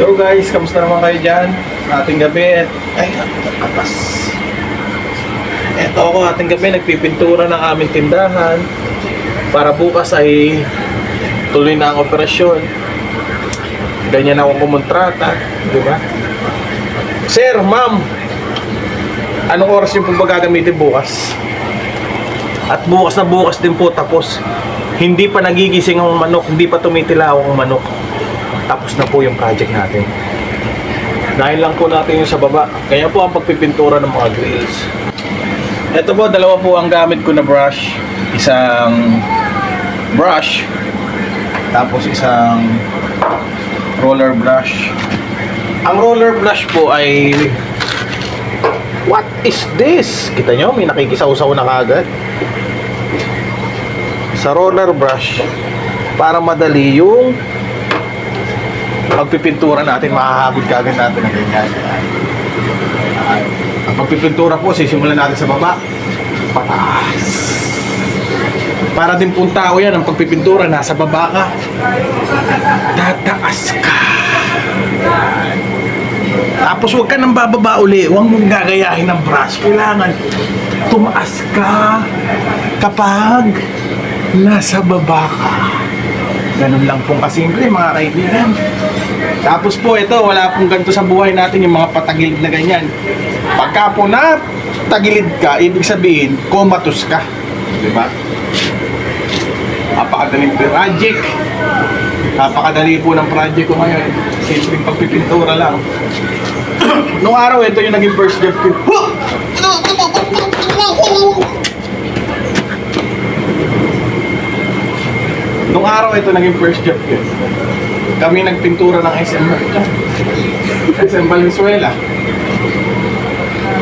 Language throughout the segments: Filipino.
Yo guys, kamusta naman kayo dyan? Ating gabi, ay, atas. Eto ako, ating gabi, nagpipintura ng aming tindahan para bukas ay tuloy na ang operasyon. Ganyan ako kumontrata, di ba? Sir, ma'am, anong oras yung po gagamitin bukas? At bukas na bukas din po tapos. Hindi pa nagigising ang manok, hindi pa tumitilaw ang manok. Tapos na po yung project natin. Dahil lang po natin yung sa baba. Kaya po ang pagpipintura ng mga grills. Ito po, dalawa po ang gamit ko na brush. Isang brush. Tapos isang roller brush. Ang roller brush po ay What is this? Kita nyo, may nakikisaw-saw na kagad. Sa roller brush, para madali yung pagpipintura natin, makahagod kagad natin ng ganyan. Ayan. Ang pagpipintura po, sisimulan natin sa baba. Pataas. Para din pong tao yan, ang pagpipintura, nasa baba ka. Tataas ka. Tapos huwag ka nang bababa uli. Huwag mong gagayahin ng brush. Kailangan tumaas ka kapag nasa baba ka. Ganun lang pong kasimple mga kaibigan. Tapos po ito, wala pong ganito sa buhay natin yung mga patagilid na ganyan. Pagka po na tagilid ka, ibig sabihin, comatose ka. Di ba? Napakadaling project. Napakadali po ng project ko ngayon. Simpleng pagpipintura lang. Nung araw, ito yung naging first job ko. Nung araw, ito naging first job ko. Kami nagpintura ng SM SM Valenzuela.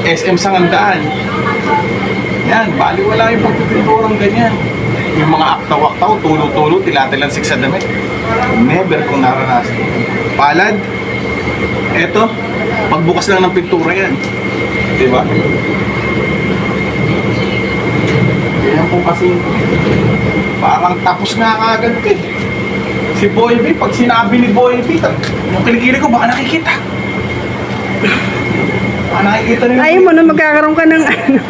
SM Sangandaan. Yan, bali wala yung pagpipinturang ganyan. Yung mga aktaw-aktaw, tulo-tulo, tilatilansik sa damit. Never kong naranasan. Palad, eto, pagbukas lang ng pintura yan. Di po kasi, parang tapos nga agad ka eh. Si Boy B, pag sinabi ni Boy B, yung kilikili ko baka nakikita. Baka nakikita nila. Ayaw mo na magkakaroon ka ng ano,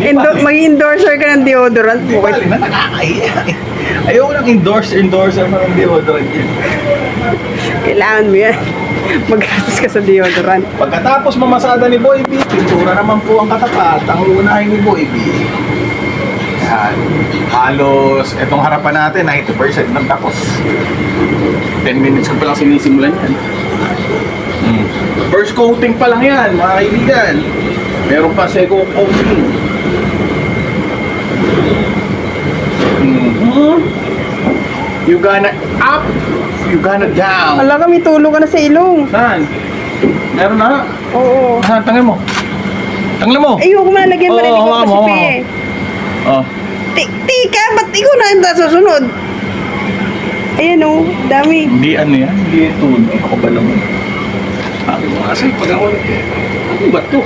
endo- mag-endorser ka ng deodorant. Di ba, Bukit. na nakakaiya. Ayoko nang endorse, endorser pa ng deodorant yun. Kailangan mo yan. Magastos ka sa deodorant. Pagkatapos mamasada ni Boy B, pintura naman po ang katapat. Ang unahin ni Boy B. Yan. Halos, etong harapan natin, 90% ng tapos. 10 minutes ko pa lang sinisimulan yan. Hmm. First coating pa lang yan, mga kaibigan. Meron pa second coating. Mhm. You gonna up, you gonna down. Wala ka, may tulo ka na sa ilong. Saan? Meron na. Oo. Saan? Tangin mo. Tangin mo. Ayoko mo na lagyan marinig ko hawakan kasi mo, pe. Oh. Ti- Tika, ba't ikaw na yung susunod? Ayan o, dami. Hindi ano yan. Hindi tuloy. Ako ba naman? Sabi mo kasi pag ako Ano ba to?